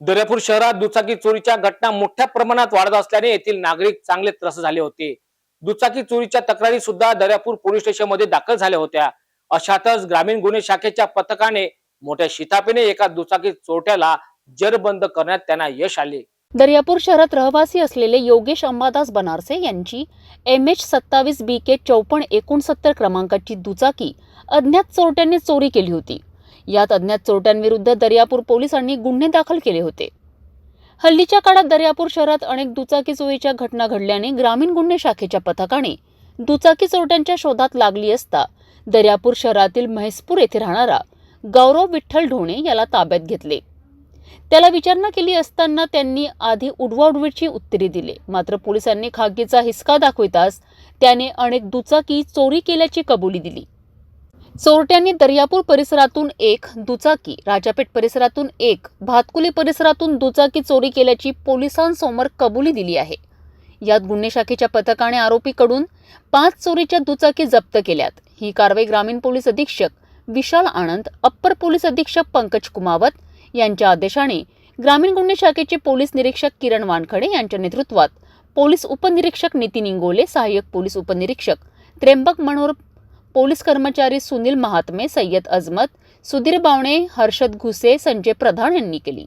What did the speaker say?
दर्यापूर शहरात दुचाकी चोरीच्या घटना मोठ्या प्रमाणात वाढत असल्याने येथील नागरिक चांगले त्रस्त झाले होते. दुचाकी चोरीच्या तक्रारी सुद्धा दर्यापूर पोलीस स्टेशनमध्ये दाखल झाल्या होत्या. अशातच ग्रामीण गुन्हे शाखेच्या पथकाने मोठ्या शितापीने एका दुचाकी चोरट्याला जरबंद करण्यात त्यांना यश आले. दर्यापूर शहरात रहिवासी असलेले योगेश अंबादास बनारसे यांची एम एच सत्तावीस बी के चौपन्न एकोणसत्तर क्रमांकाची दुचाकी अज्ञात चोरट्यांनी चोरी केली होती. यात अज्ञात चोरट्यांविरुद्ध दर्यापूर पोलिसांनी गुन्हे दाखल केले होते. हल्लीच्या काळात दर्यापूर शहरात अनेक दुचाकी चोरीच्या घटना घडल्याने ग्रामीण गुन्हे शाखेच्या पथकाने दुचाकी चोरट्यांच्या शोधात लागली असता दर्यापूर शहरातील म्हैसपूर येथे राहणारा गौरव विठ्ठल ढोणे याला ताब्यात घेतले. त्याला विचारणा केली असताना त्यांनी आधी उडवाउडवीची उत्तरे दिले. मात्र पोलिसांनी खाकीचा हिसका दाखविताच त्याने अनेक दुचाकी चोरी केल्याची कबुली दिली. चोरट्यांनी दर्यापूर परिसरातून एक दुचाकी राजापेठ परिसरातून एक भातकुली परिसरातून दुचाकी चोरी केल्याची पोलिसांसमोर कबुली दिली आहे. यात गुन्हे शाखेच्या पथकाने आरोपीकडून पाच चोरीच्या दुचाकी जप्त केल्यात. ही कारवाई ग्रामीण पोलीस अधीक्षक विशाल आनंद अप्पर पोलीस अधीक्षक पंकज कुमावत यांच्या आदेशाने ग्रामीण गुन्हे शाखेचे पोलीस निरीक्षक किरण वानखडे यांच्या नेतृत्वात पोलीस उपनिरीक्षक नितीन इंगोले सहाय्यक पोलीस उपनिरीक्षक त्र्यंबक मनोहर पोलीस कर्मचारी सुनील महात्मे सय्यद अजमत सुधीर बावणे हर्षद घुसे संजय प्रधान यांनी केली.